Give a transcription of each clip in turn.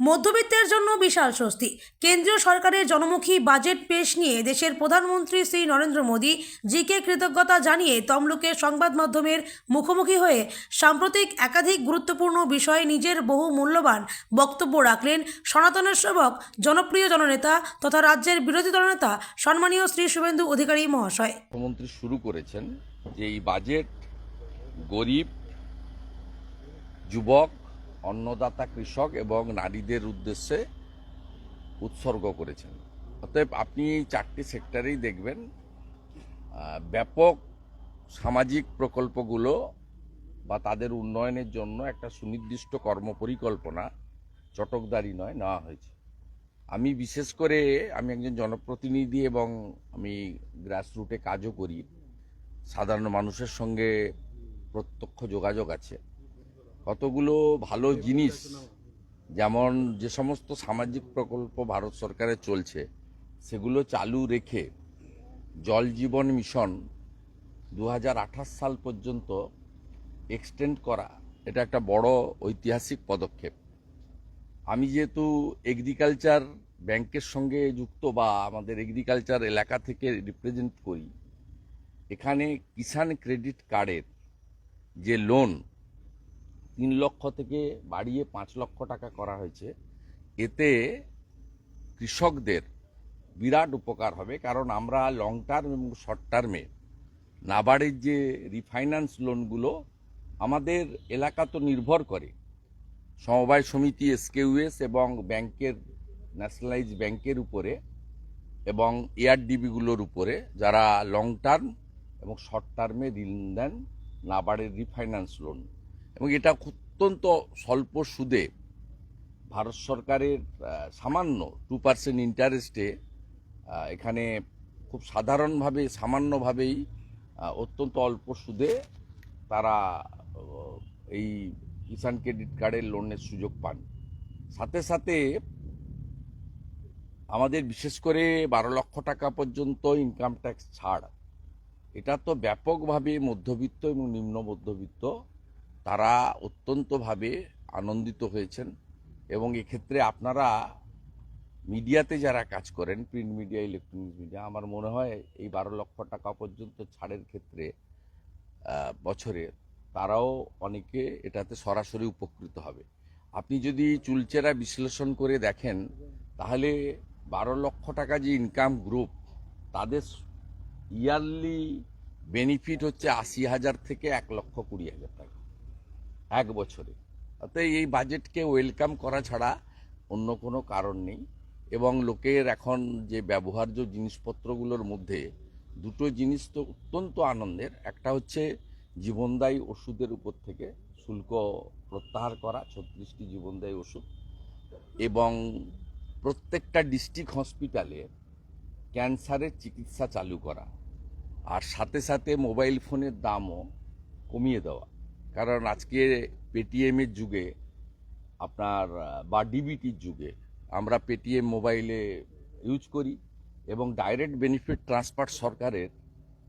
মধ্যবিত্তের জন্য বিশাল স্বস্তি। কেন্দ্রীয় সরকারের জনমুখী বাজেট পেশ নিয়ে দেশের প্রধানমন্ত্রী শ্রী নরেন্দ্র মোদী জিকে কৃতজ্ঞতা জানিয়ে তমলুকের সংবাদ মাধ্যমের মুখোমুখি হয়ে সাম্প্রতিক একাধিক গুরুত্বপূর্ণ বিষয়ে নিজের বহু মূল্যবান বক্তব্য রাখলেন সনাতনের সেবক, জনপ্রিয় জননেতা তথা রাজ্যের বিরোধী দলনেতা সম্মানীয় শ্রী শুভেন্দু অধিকারী মহাশয়। শুরু করেছেন যে এই বাজেট গরিব, যুবক অন্নদাতা কৃষক এবং নারীদের উদ্দেশ্যে উৎসর্গ করেছেন। অতএব আপনি চারটি সেক্টরেই দেখবেন ব্যাপক সামাজিক প্রকল্পগুলো বা তাদের উন্নয়নের জন্য একটা সুনির্দিষ্ট কর্মপরিকল্পনা চটকদারি নয়, নেওয়া হয়েছে। আমি বিশেষ করে আমি একজন জনপ্রতিনিধি এবং আমি গ্রাসরুটে কাজও করি। সাধারণ মানুষের সঙ্গে প্রত্যক্ষ যোগাযোগ আছে। কতগুলো ভালো জিনিস, যেমন যে সমস্ত সামাজিক প্রকল্প ভারত সরকারের চলছে, সেগুলো চালু রেখে জল জীবন মিশন দু হাজার আঠাশ সাল পর্যন্ত এক্সটেন্ড করা, এটা একটা বড় ঐতিহাসিক পদক্ষেপ। আমি যেহেতু এগ্রিকালচার ব্যাংকের সঙ্গে যুক্ত বা আমাদের এগ্রিকালচার এলাকা থেকে রিপ্রেজেন্ট করি, এখানে কিষাণ ক্রেডিট কার্ডের যে লোন তিন লক্ষ থেকে বাড়িয়ে পাঁচ লক্ষ টাকা করা হয়েছে। এতে কৃষকদের বিরাট উপকার হবে, কারণ আমরা লং টার্ম এবং শর্ট টার্মে নাবার্ডের যে রিফাইন্যান্স লোনগুলো আমাদের এলাকা তো নির্ভর করে। সমবায় সমিতি এসকেউএস এবং ব্যাংকের ন্যাশনালাইজ ব্যাংকের উপরে এবং এআরডিবিগুলোর উপরে যারা লং টার্ম এবং শর্ট টার্মে ঋণ দেন নাবার্ডের রিফাইন্যান্স লোন এবং এটা অত্যন্ত স্বল্প সুদে ভারত সরকারের সামান্য টু পার্সেন্ট ইন্টারেস্টে এখানে খুব সাধারণভাবে, সামান্যভাবেই অত্যন্ত অল্প সুদে তারা এই কিষাণ ক্রেডিট কার্ডের লোনের সুযোগ পান। সাথে সাথে আমাদের বিশেষ করে বারো লক্ষ টাকা পর্যন্ত ইনকাম ট্যাক্স ছাড়। এটা তো ব্যাপকভাবে মধ্যবিত্ত এবং নিম্ন মধ্যবিত্ত তারা অত্যন্তভাবে আনন্দিত হয়েছেন এবং এক্ষেত্রে আপনারা মিডিয়াতে যারা কাজ করেন প্রিন্ট মিডিয়া ইলেকট্রনিক্স মিডিয়া আমার মনে হয় এই বারো লক্ষ টাকা পর্যন্ত ছাড়ের ক্ষেত্রে বছরে তারাও অনেকে এটাতে সরাসরি উপকৃত হবে। আপনি যদি চুলচেরা বিশ্লেষণ করে দেখেন, তাহলে বারো লক্ষ টাকা যে ইনকাম গ্রুপ তাদের ইয়ারলি বেনিফিট হচ্ছে আশি হাজার থেকে এক লক্ষ কুড়ি হাজার টাকা। এক বছরে। অতএব এই বাজেটকে ওয়েলকাম করা ছাড়া অন্য কোনো কারণ নেই এবং লোকের এখন যে ব্যবহার্য জিনিসপত্রগুলোর মধ্যে দুটো জিনিস তো অত্যন্ত আনন্দের। একটা হচ্ছে জীবনদায়ী ওষুধের উপর থেকে শুল্ক প্রত্যাহার করা, ছত্রিশটি জীবনদায়ী ওষুধ এবং প্রত্যেকটা ডিস্ট্রিক্ট হসপিটালে ক্যান্সারের চিকিৎসা চালু করা। আর সাথে সাথে মোবাইল ফোনের দামও কমিয়ে দেওয়া। কারণ আজকে পেটিএমের যুগে, আপনার বা ডিবিটির যুগে আমরা পেটিএম মোবাইলে ইউজ করি এবং ডাইরেক্ট বেনিফিট ট্রান্সফার সরকারের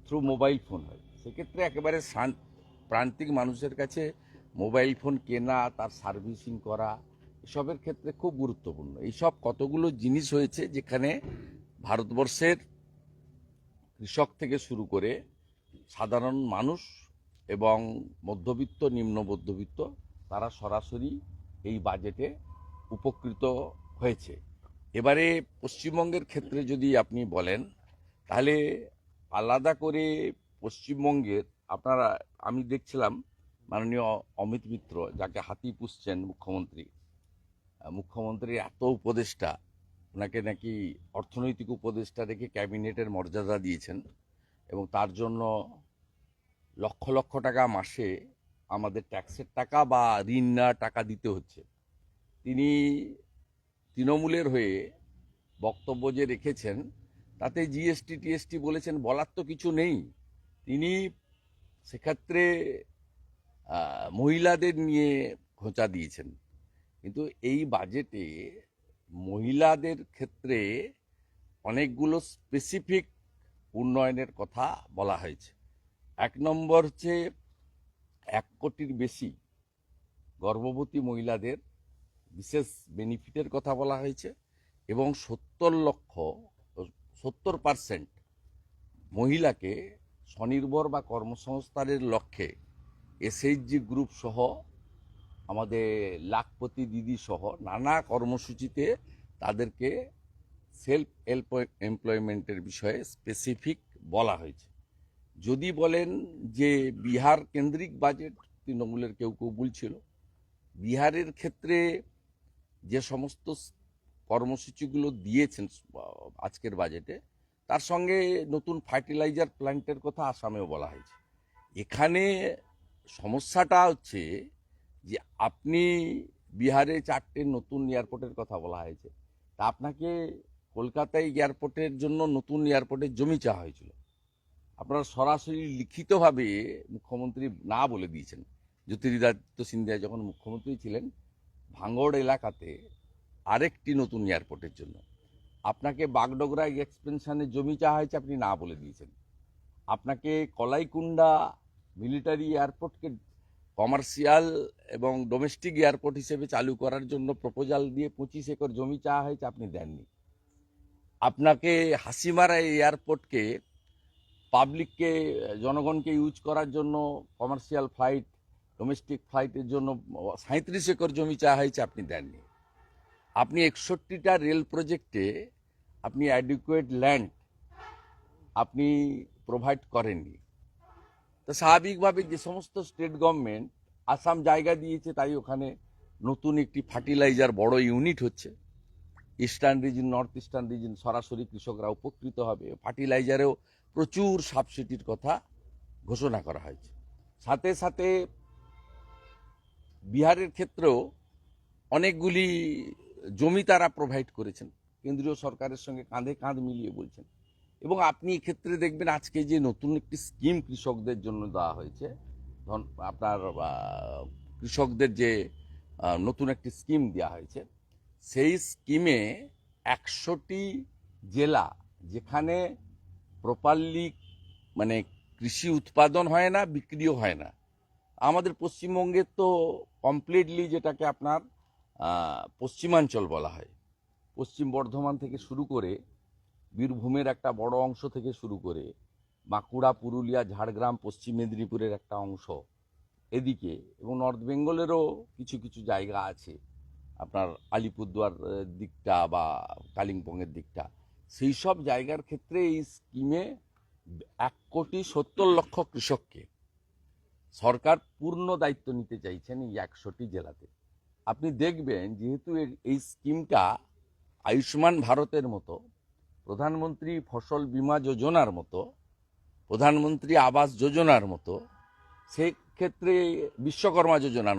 থ্রু মোবাইল ফোন হয়। সেক্ষেত্রে একেবারে প্রান্তিক মানুষের কাছে মোবাইল ফোন কেনা, তার সার্ভিসিং করা, এসবের ক্ষেত্রে খুব গুরুত্বপূর্ণ। এইসব কতগুলো জিনিস হয়েছে যেখানে ভারতবর্ষের কৃষক থেকে শুরু করে সাধারণ মানুষ এবং মধ্যবিত্ত, নিম্ন মধ্যবিত্ত, তারা সরাসরি এই বাজেটে উপকৃত হয়েছে। এবারে পশ্চিমবঙ্গের ক্ষেত্রে যদি আপনি বলেন, তাহলে আলাদা করে পশ্চিমবঙ্গের আপনারা, আমি দেখছিলাম মাননীয় অমিত মিত্র, যাকে হাতি পুষছেন মুখ্যমন্ত্রী মুখ্যমন্ত্রীর এত উপদেষ্টা, ওনাকে নাকি অর্থনৈতিক উপদেষ্টা রেখে ক্যাবিনেটের মর্যাদা দিয়েছেন এবং তার জন্য লক্ষ লক্ষ টাকা মাসে আমাদের ট্যাক্সের টাকা বা ঋণ নেওয়ার টাকা দিতে হচ্ছে। তিনি তৃণমূলের হয়ে বক্তব্য যে রেখেছেন, তাতে জিএসটি টিএসটি বলেছেন, বলার তো কিছু নেই। তিনি সেক্ষেত্রে মহিলাদের নিয়ে খোঁচা দিয়েছেন। কিন্তু এই বাজেটে মহিলাদের ক্ষেত্রে অনেকগুলো স্পেসিফিক উন্নয়নের কথা বলা হয়েছে। এক নম্বর হচ্ছে এক কোটির বেশি গর্ভবতী মহিলাদের বিশেষ বেনিফিটের কথা বলা হয়েছে এবং সত্তর লক্ষ, সত্তর পার্সেন্ট মহিলাকে স্বনির্ভর বা কর্মসংস্থানের লক্ষ্যে এসএইচজি গ্রুপ সহ আমাদের লাখপতি দিদি সহ নানা কর্মসূচিতে তাদেরকে সেলফ এমপ্লয়মেন্টের বিষয়ে স্পেসিফিক বলা হয়েছে। যদি বলেন যে বিহার কেন্দ্রিক বাজেট তৃণমূলের কেউ কেউ বলছিল, বিহারের ক্ষেত্রে যে সমস্ত কর্মসূচিগুলো দিয়েছেন আজকের বাজেটে, তার সঙ্গে নতুন ফার্টিলাইজার প্ল্যান্টের কথা আসামেও বলা হয়েছে। এখানে সমস্যাটা হচ্ছে যে আপনি বিহারে চারটে নতুন এয়ারপোর্টের কথা বলা হয়েছে, তা আপনাকে কলকাতায় এয়ারপোর্টের জন্য নতুন এয়ারপোর্টের জমি চাওয়া হয়েছিল। আপনারা সরাসরি লিখিতভাবে মুখ্যমন্ত্রী না বলে দিয়েছেন। জ্যোতিরিদাদিত্য সিন্ধিয়া যখন মুখ্যমন্ত্রী ছিলেন ভাঙড় এলাকাতে আরেকটি নতুন এয়ারপোর্টের জন্য। আপনাকে বাগডোগরা এক্সপেনশনের জমি চাওয়া হয়েছে আপনি না বলে দিয়েছেন। আপনাকে কলাইকুণ্ডা মিলিটারি এয়ারপোর্টকে কমার্শিয়াল এবং ডোমেস্টিক এয়ারপোর্ট হিসেবে চালু করার জন্য প্রপোজাল দিয়ে পঁচিশ একর জমি চাওয়া হয়েছে আপনি দেননি। আপনাকে হাসিমারা এয়ারপোর্টকে পাবলিককে জনগণকে ইউজ করার জন্য কমার্শিয়াল ফ্লাইট ডোমেস্টিক ফ্লাইটের জন্য সাঁত্রিশ একর জমি চাওয়া হয়েছে আপনি দেননি। আপনি একষট্টিটা রেল প্রজেক্টে আপনি অ্যাডিকুয়েট ল্যান্ড আপনি প্রোভাইড করেননি। তো স্বাভাবিকভাবে যে সমস্ত স্টেট গভর্নমেন্ট আসাম জায়গা দিয়েছে, তাই ওখানে নতুন একটি ফার্টিলাইজার বড় ইউনিট হচ্ছে। Eastern region north eastern region সরাসরি কৃষকরা উপকৃত হবে। ফার্টিলাইজারেও প্রচুর সাবসিডির কথা ঘোষণা করা হয়েছে। সাথে সাথে বিহারের ক্ষেত্রেও অনেকগুলি জমি তারা প্রোভাইড করেছেন। কেন্দ্রীয় সরকারের সঙ্গে কাঁধে কাঁধ মিলিয়ে বলছেন। এবং আপনি এক্ষেত্রে দেখবেন আজকে যে নতুন একটি স্কিম কৃষকদের জন্য দেওয়া হয়েছে, ধন, আপনার কৃষকদের যে নতুন একটি স্কিম দেওয়া হয়েছে, সেই স্কিমে একশোটি জেলা যেখানে প্রপারলি মানে কৃষি উৎপাদন হয় না, বিক্রিও হয় না। আমাদের পশ্চিমবঙ্গের তো কমপ্লিটলি যেটাকে আপনার পশ্চিমাঞ্চল বলা হয়। পশ্চিম বর্ধমান থেকে শুরু করে বীরভূমের একটা বড় অংশ থেকে শুরু করে বাঁকুড়া, পুরুলিয়া, ঝাড়গ্রাম, পশ্চিম মেদিনীপুরের একটা অংশ এদিকে এবং নর্থ বেঙ্গলেরও কিছু কিছু জায়গা আছে। আপনার আলিপুরদুয়ার দিকটা বা কালিম্পংয়ের দিকটা। সেই সব জায়গার ক্ষেত্রে এই স্কিমে এক কোটি সত্তর লক্ষ কৃষককে সরকার পূর্ণ দায়িত্ব নিতে চাইছেন এই একশোটি জেলাতে। আপনি দেখবেন যেহেতু এই স্কিমটা আয়ুষ্মান ভারতের মতো, প্রধানমন্ত্রী ফসল বীমা যোজনার মতো, প্রধানমন্ত্রী আবাস যোজনার মতো, সেক্ষেত্রে বিশ্বকর্মা যোজনার